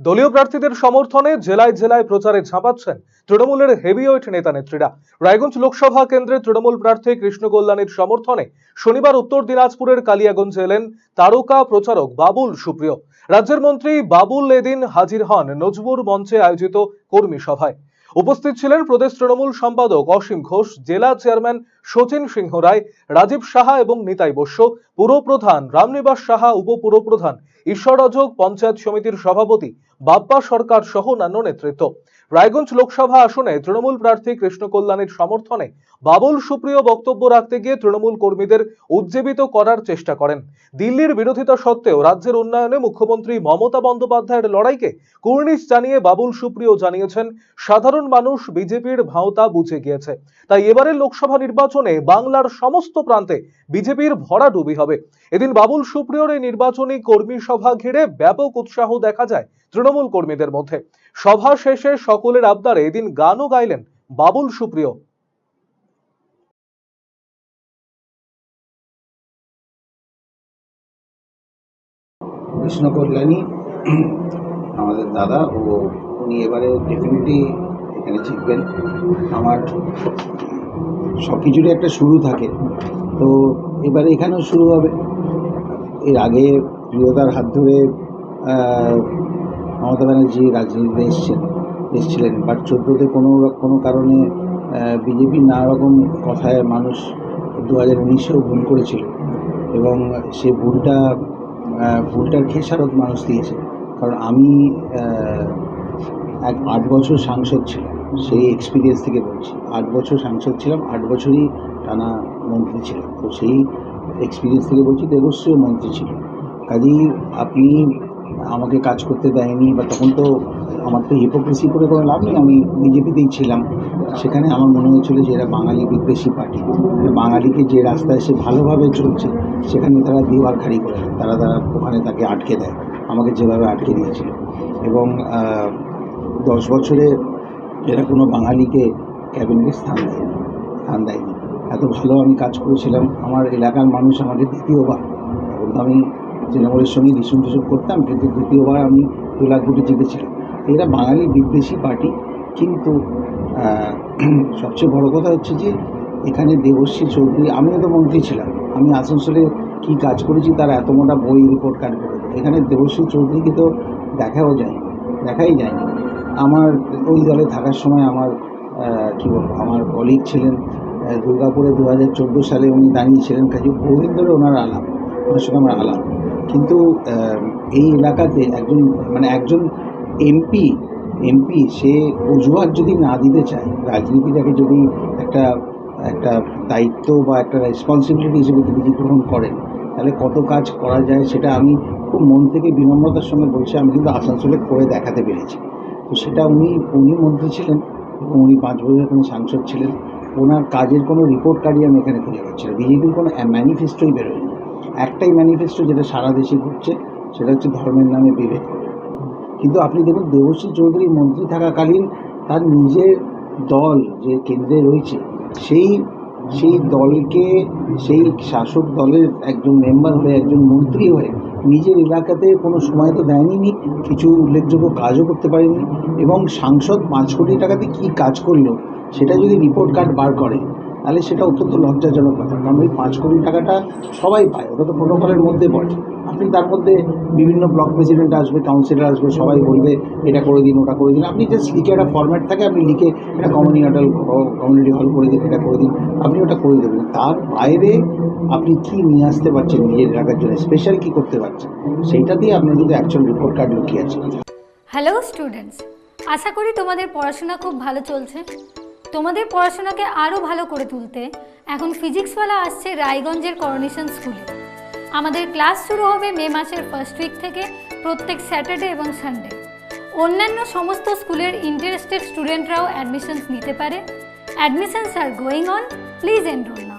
দলীয় প্রার্থীদের সমর্থনে জেলায় জেলায় প্রচারে ঝাঁপাচ্ছেন তৃণমূলের হেভিওয়েট নেতা নেত্রীরা। রায়গঞ্জ লোকসভা কেন্দ্রে তৃণমূল প্রার্থী কৃষ্ণ কল্যাণীর সমর্থনে শনিবার উত্তর দিনাজপুরের কালিয়াগঞ্জে এলেন তারকা প্রচারক বাবুল সুপ্রিয়। রাজ্যের মন্ত্রী বাবুল এদিন হাজির হন নজবুর মঞ্চে আয়োজিত কর্মী সভায়। উপস্থিত ছিলেন প্রদেশ তৃণমূল সম্পাদক অসীম ঘোষ, জেলা চেয়ারম্যান সচিন সিংহ রায়, রাজীব সাহা এবং নিতাই বস্য পুরপ্রধান রামনিবাস সাহা, উপপুরপ্রধান ঈশ্বরযোগ পঞ্চায়েত সমিতির সভাপতি বাপ্পা সরকার সহ অন্যান্য নেতৃত্ব। রায়গঞ্জ লোকসভা আসনে তৃণমূল প্রার্থী কৃষ্ণ কল্যাণীর সমর্থনে বাবুল সুপ্রিয় বক্তব্য রাখতে গিয়ে তৃণমূল কর্মীদের উজ্জীবিত করার চেষ্টা করেন। দিল্লির বিরোধিতা সত্ত্বেও রাজ্যের উন্নয়নে মুখ্যমন্ত্রী মমতা বন্দ্যোপাধ্যায়ের লড়াইকে কুর্নিশ জানিয়ে বাবুল সুপ্রিয় জানিয়েছেন, সাধারণ মানুষ বিজেপির ভাওতা বুঝে গিয়েছে। তাই এবারের লোকসভা নির্বাচনে বাংলার সমস্ত প্রান্তে বিজেপির ভরাডুবি হবে। এদিন বাবুল সুপ্রিয়র এই নির্বাচনী কর্মী সভা ঘিরে ব্যাপক উৎসাহ দেখা যায় তৃণমূল কর্মীদের মধ্যে। সভা শেষে সকলের আবদারে এদিন গানও গাইলেন বাবুল সুপ্রিয়। কৃষ্ণ কল্যাণী আমাদের দাদা ও উনি এবারে ডেফিনেটলি এখানে জিতবেন। আমার সব কিছুরই একটা শুরু থাকে। তো এবারে এখানেও শুরু হবে। এর আগে প্রিয়তার হাত ধরে মমতা ব্যানার্জি রাজনীতিতে এসছেন, এসছিলেন। বাট চোদ্দোতে কোনো কোনো কারণে বিজেপি নানা রকম কথায় মানুষ দু হাজার উনিশেও ভুল করেছিল। এবং সে ভুলটা ভুলটার খেসারত মানুষ দিয়েছে। কারণ আমি এক আট বছর সাংসদ ছিলাম। সেই এক্সপিরিয়েন্স থেকে বলছি। আট বছর সাংসদ ছিলাম, আট বছরই টানা মন্ত্রী ছিলাম। তো সেই এক্সপিরিয়েন্স থেকে বলছি দেবশ্রীও মন্ত্রী ছিল। কাজেই আপনি আমাকে কাজ করতে দেয়নি বা তখন তো আমার তো হিপোক্রেসি করে কোনো লাভ নেই, আমি বিজেপিতেই ছিলাম। সেখানে আমার মনে হয়েছিল যে এরা বাঙালি বিদ্বেষী পার্টি। বাঙালিকে যে রাস্তায় সে ভালোভাবে চলছে, সেখানে তারা দিওয়ার খাড়ি করে, তারা তারা ওখানে তাকে আটকে দেয়। আমাকে যেভাবে আটকে দিয়েছিল। এবং দশ বছরে এরা কোনো বাঙালিকে ক্যাবিনেটে স্থান দেয়নি স্থান দেয়নি। এত ভালো আমি কাজ করেছিলাম, আমার এলাকার মানুষ আমাকে দ্বিতীয়বার এখন তো আমি তৃণমূলের সঙ্গে ভীষণ ভীষণ করতাম, কিন্তু দ্বিতীয়বার আমি দু লাখ কোটি জিতেছিলাম। এরা বাঙালি বিদ্বেষী পার্টি, কিন্তু সবচেয়ে বড় কথা হচ্ছে যে, এখানে দেবশ্রী চৌধুরী, আমিও তো মন্ত্রী ছিলাম, আমি আসানসোলে কী কাজ করেছি তার এত মোটা বই রিপোর্ট কার্ড করে এখানে দেবশ্রী চৌধুরীকে তো দেখাও যায় দেখাই যায়নি। আমার ওই দলে থাকার সময় আমার কী বলব, আমার কলিগ ছিলেন দুর্গাপুরে দু হাজার চোদ্দ সালে উনি দাঁড়িয়েছিলেন, কাজে বহুদিন ধরে ওনার আলাপ, ওনার সঙ্গে আমার আলাপ। কিন্তু এই এলাকাতে একজন মানে একজন এমপি এমপি সে অজুহাত যদি না দিতে চায়, রাজনীতিটাকে যদি একটা একটা দায়িত্ব বা একটা রেসপন্সিবিলিটি হিসেবে যদি গ্রহণ করেন, তাহলে কত কাজ করা যায় সেটা আমি খুব মন থেকে বিনম্রতার সঙ্গে বলছি, আমি কিন্তু আসানসোলে করে দেখাতে পেরেছি। তো সেটা উনি উনি মন্ত্রী ছিলেন এবং উনি পাঁচ বছর এখানে সাংসদ ছিলেন। ওনার কাজের কোনো রিপোর্ট কার্ডই আমি এখানে খুঁজে পাচ্ছি না। বিজেপির কোনো ম্যানিফেস্টোই বেরোয়নি। একটাই ম্যানিফেস্টো যেটা সারা দেশে ঘুরছে, সেটা হচ্ছে ধর্মের নামে বিভেদ কিন্তু আপনি দেখুন, দেবশ্রী চৌধুরী মন্ত্রী থাকাকালীন তার নিজের দল যে কেন্দ্রে রয়েছে, সেই সেই দলকে, সেই শাসক দলের একজন মেম্বার হয়ে, একজন মন্ত্রী হয়ে নিজের এলাকাতে কোনো সময় তো দেয়নি কিছু উল্লেখযোগ্য কাজও করতে পারেনি। এবং সাংসদ পাঁচ কোটি টাকাতে কী কাজ করল, সেটা যদি রিপোর্ট কার্ড বার করে তাহলে সেটা অত্যন্ত লজ্জাজনক ব্যাপার, কারণ ওই পাঁচ কোটি টাকাটা সবাই পায়, ওটা তো প্রোটোকলের মধ্যে পড়ে আপনি তার মধ্যে বিভিন্ন ব্লক প্রেসিডেন্ট আসবে, কাউন্সিলর আসবে, সবাই বলবে, এটা করে দিন, ওটা করে দিন। আপনি জাস্ট লিখে একটা ফরম্যাট থাকে, আপনি লিখে একটা কমিউনিটি হল কমিউনিটি হল করে দিন, এটা করে দিন, আপনি ওটা করে দেবেন। তার বাইরে আপনি কি নিয়ে আসতে পারছেন নিজের এলাকার জন্য স্পেশাল কি করতে পারছেন, সেইটা দিয়ে আপনার কিন্তু অ্যাকচুয়াল রিপোর্ট কার্ড লুকিয়ে আছে। হ্যালো স্টুডেন্টস আশা করি তোমাদের পড়াশোনা খুব ভালো চলছে। তোমাদের পড়াশোনাকে আরও ভালো করে তুলতে এখন ফিজিক্সওয়ালা আসছে রায়গঞ্জের করোনেশন স্কুলে আমাদের ক্লাস শুরু হবে মে মাসের ফার্স্ট উইক থেকে প্রত্যেক স্যাটারডে এবং সানডে অন্যান্য সমস্ত স্কুলের ইন্টারেস্টেড স্টুডেন্টরাও অ্যাডমিশনস নিতে পারে। Admissions are going on please enrol